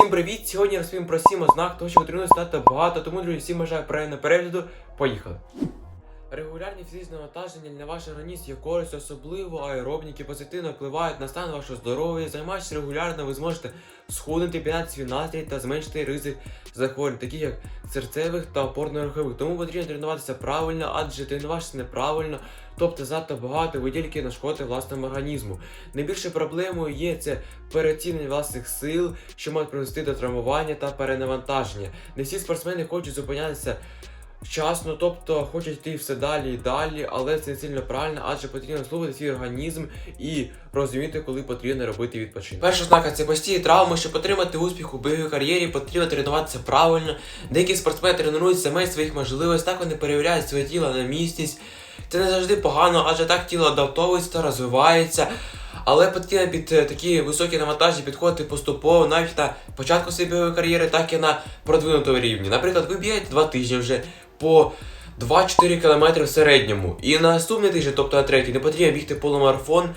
Всім привіт! Сьогодні розповім про 7 ознак того, що ви стати багато, тому, друзі, всім бажаю правильного перегляду. Поїхали! Регулярні фізичні навантаження на ваш організм є користь, особливо аеробніки позитивно впливають на стан вашого здоров'я. Займаючись регулярно, ви зможете схуднути, підняти свій настрій та зменшити ризик захворювань, такі як серцевих та опорно-рухових. Тому потрібно тренуватися правильно, адже тренуватися неправильно, тобто занадто багато ви тільки нашкодите власному організму. Найбільшою проблемою є це переоцінення власних сил, що можуть привести до травмування та перенавантаження. Не всі спортсмени хочуть зупинятися вчасно, тобто хочуть йти все далі і далі, але це не сильно правильно, адже потрібно слухати свій організм і розуміти, коли потрібно робити відпочинок. Перша ознака це постійні травми, щоб отримати успіх у бойовій кар'єрі, потрібно тренуватися правильно. Деякі спортсмени тренуються меж своїх можливостей, так вони перевіряють своє тіло на міцність. Це не завжди погано, адже так тіло адаптовується розвивається. Але потрібно під е, такі високі навантажі підходити поступово, навіть на початку своєї бойової кар'єри, так і на продвинутому рівні. Наприклад, ви б'єте два тижні вже по 2-4 км в середньому. І на наступний тиждень, тобто на третій, не потрібно бігти полумарафон.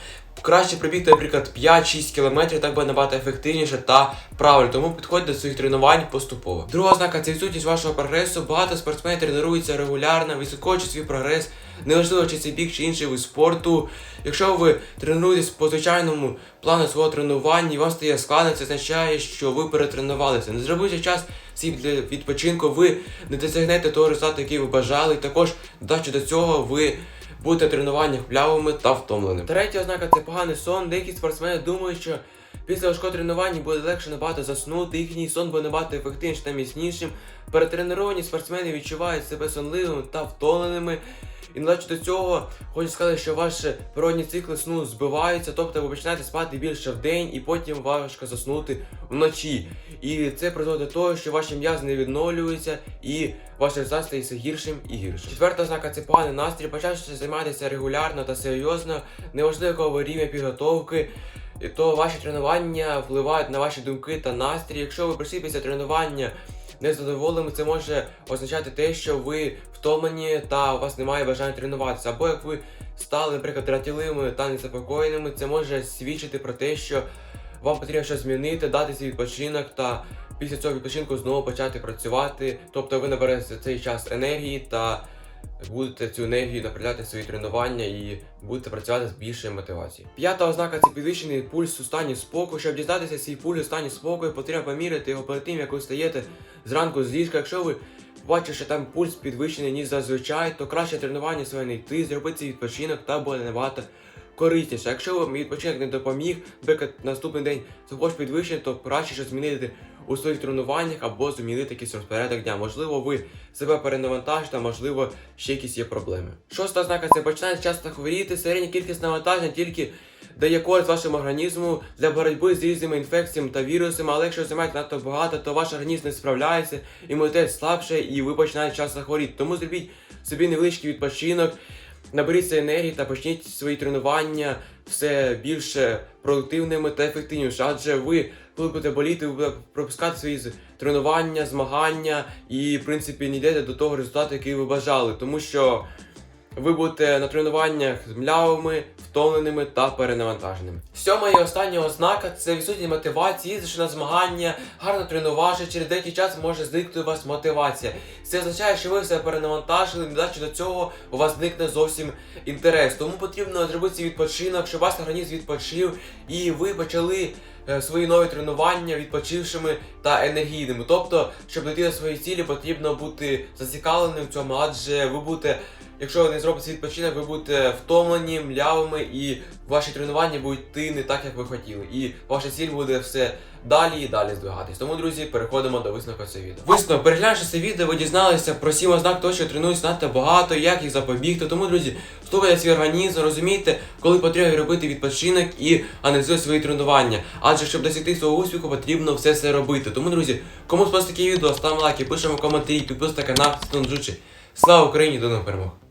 Краще пробігти, наприклад, 5-6 км, так буде набагато ефективніше та правильно. Тому підходьте до своїх тренувань поступово. Друга ознака це відсутність вашого прогресу. Багато спортсменів тренуються регулярно, високочують свій прогрес, неважливо чи це біг чи інший вид спорту. Якщо ви тренуєтесь по звичайному плану свого тренування і вам стає складно, це означає, що ви перетренувалися. Не зробивши час свій для відпочинку, ви не досягнете того результату, який ви бажали. І також додачу до цього ви будете тренуваннях плявими та втомленими. Третя ознака це поганий сон. Деякі спортсмени думають, що після важкого тренування буде легше набагато заснути, їхній сон буде набагато ефективнішим та міцнішим. Перетреновані спортсмени відчувають себе сонливими та втомленими. І додачу до цього хочу сказати, що ваші природні цикли сну збиваються, тобто ви починаєте спати більше в день і потім важко заснути вночі. І це призводить до того, що ваші м'язи не відновлюються і ваш результат стає все гіршим і гіршим. Четверта ознака це поганий настрій. Почавши займатися регулярно та серйозно, неважливо якого рівня підготовки. То ваші тренування впливають на ваші думки та настрій. Якщо ви після тренування незадоволеними, це може означати те, що ви втомлені та у вас немає бажання тренуватися. Або як ви стали, наприклад, дратівливими та неспокійними, це може свідчити про те, що вам потрібно щось змінити, дати свій відпочинок та після цього відпочинку знову почати працювати. Тобто ви наберете цей час енергії та будете цю енергію направляти в свої тренування і будете працювати з більшою мотивацією. П'ята ознака це підвищений пульс у стані спокою. Щоб дізнатися свій пульс у стані спокою, потрібно поміряти його перед тим, як ви встаєте зранку з ліжка. Якщо ви бачите, що там пульс підвищений, ніж зазвичай, то краще тренування своє не йти, зробити цей відпочинок та буде набагато корисніше. Якщо вам відпочинок не допоміг, наприклад, наступний день захоч підвищення, то краще щось змінити у своїх тренуваннях або змінити якийсь розпорядок дня. Можливо, ви себе перенавантажите, можливо, ще якісь є проблеми. Шоста ознака це починає часто хворіти. Середня кількість навантажень тільки дає користь вашому організму для боротьби з різними інфекціями та вірусами, але якщо займаєте надто багато, то ваш організм не справляється, імунітет слабше і ви починаєте часто хворіти. Тому зробіть собі невеличкий відпочинок. Наберіться енергії та почніть свої тренування все більше продуктивними та ефективніше. Адже ви, коли будете боліти, ви будете пропускати свої тренування, змагання і, в принципі, не йдете до того результату, який ви бажали, тому що ви будете на тренуваннях з млявими, втомленими та перенавантаженими. Сьома і остання ознака це відсутність мотивації, їздиш на змагання, гарно тренувавши, через деякий час може зникнути у вас мотивація. Це означає, що ви все перенавантажили, недачі до цього у вас зникне зовсім інтерес. Тому потрібно зробити відпочинок, щоб ваш організм відпочив і ви почали свої нові тренування відпочившими та енергійними. Тобто, щоб дійти до своєї цілі, потрібно бути зацікавленим в цьому, адже ви будете. Якщо ви не зробите відпочинок, ви будете втомлені, млявими, і ваші тренування будуть йти не так, як ви хотіли. І ваша ціль буде все далі і далі здвигатись. Тому, друзі, переходимо до висновку цього відео. Висновок, переглянувши це відео, ви дізналися про сім ознак того, що тренуються надто багато, як їх запобігти. Тому, друзі, слухайте свій організм, розумійте, коли потрібно робити відпочинок і аналізуйте свої тренування. Адже щоб досягти свого успіху, потрібно все це робити. Тому, друзі, кому сподобалось таке відео, ставимо лайки, пишемо коментарі, підписуйтесь на канал, Слава Україні, до нових перемог!